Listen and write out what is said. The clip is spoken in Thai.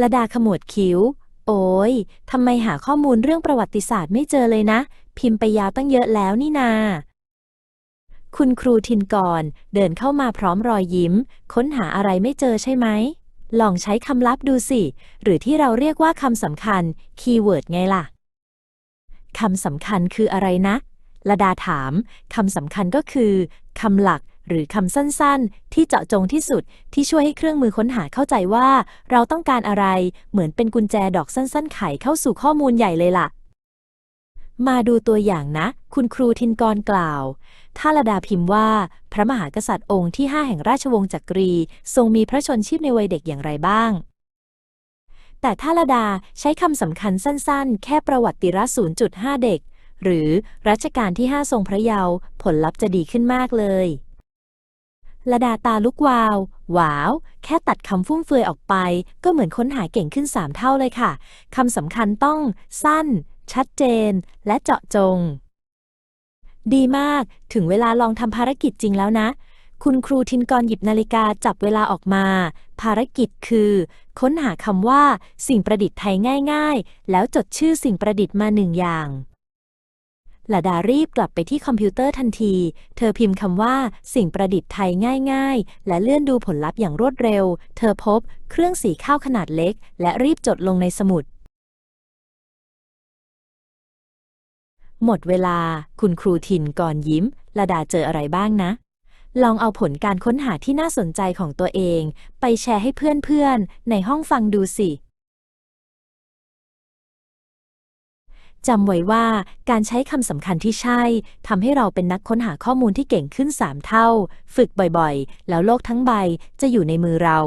ละดาขมวดคิ้ว โอ้ยทำไมหาข้อมูลเรื่องประวัติศาสตร์ไม่เจอเลยนะ พิมพ์ไปยาวตั้งเยอะแล้วนี่นา คุณครูทินกร เดินเข้ามาพร้อมรอยยิ้ม ค้นหาอะไรไม่เจอใช่ไหม ลองใช้คำลับดูสิ หรือที่เราเรียกว่าคำสำคัญ คีย์เวิร์ดไงล่ะ คำสำคัญคืออะไรนะละดาถาม คำสำคัญก็คือ คำหลัก หรือคำสั้นๆ ที่เจาะจงที่สุดที่ช่วยให้เครื่องมือค้นหาเข้าใจว่า เราต้องการอะไรเหมือนเป็นกุญแจดอกสั้นๆ ไขเข้าสู่ข้อมูลใหญ่เลยล่ะ มาดูตัวอย่างนะ คุณครูทินกรกล่าวถ้าละดาพิมพ์ว่า พระมหากษัตริย์องค์ที่ 5 แห่งราชวงศ์จักรี ทรงมีพระชนชีพในวัยเด็กอย่างไรบ้างแต่ถ้าละดาใช้คำสำคัญสั้นๆ แค่ประวัติระ0.5 เด็ก หรือรัชกาลที่ 5 ทรงพระเยาว์ผลลัพธ์จะดีขึ้นมากเลย ละดาตาลุกวาว ว้าว แค่ตัดคำฟุ่มเฟือยออกไป ก็เหมือนค้นหาเก่งขึ้น 3 เท่าเลยค่ะ คำสำคัญต้อง สั้น ชัดเจน และเจาะจง ดีมาก ถึงเวลาลองทำภารกิจจริงแล้วนะ คุณครูทินกรหยิบนาฬิกาจับเวลาออกมา ภารกิจคือ ค้นหาคำว่า สิ่งประดิษฐ์ไทยง่าย ๆ แล้วจดชื่อสิ่งประดิษฐ์มาหนึ่งอย่าง ละดารีบกลับไปที่คอมพิวเตอร์ทันที เธอพิมพ์คำว่า สิ่งประดิษฐ์ไทยง่าย ๆ และเลื่อนดูผลลัพธ์อย่างรวดเร็ว เธอพบเครื่องสีข้าวขนาดเล็ก และรีบจดลงในสมุด หมดเวลา คุณครูทินก่อนยิ้มละดาเจออะไรบ้างนะ ลองเอาผลการค้นหาที่น่าสนใจของตัวเอง ไปแชร์ให้เพื่อนๆ ในห้องฟังดูสิ จำไว้ว่าการใช้คำสำคัญที่ใช่ทำให้เราเป็นนักค้นหาข้อมูลที่เก่งขึ้น 3 เท่า ฝึกบ่อยๆ แล้วโลกทั้งใบจะอยู่ในมือเรา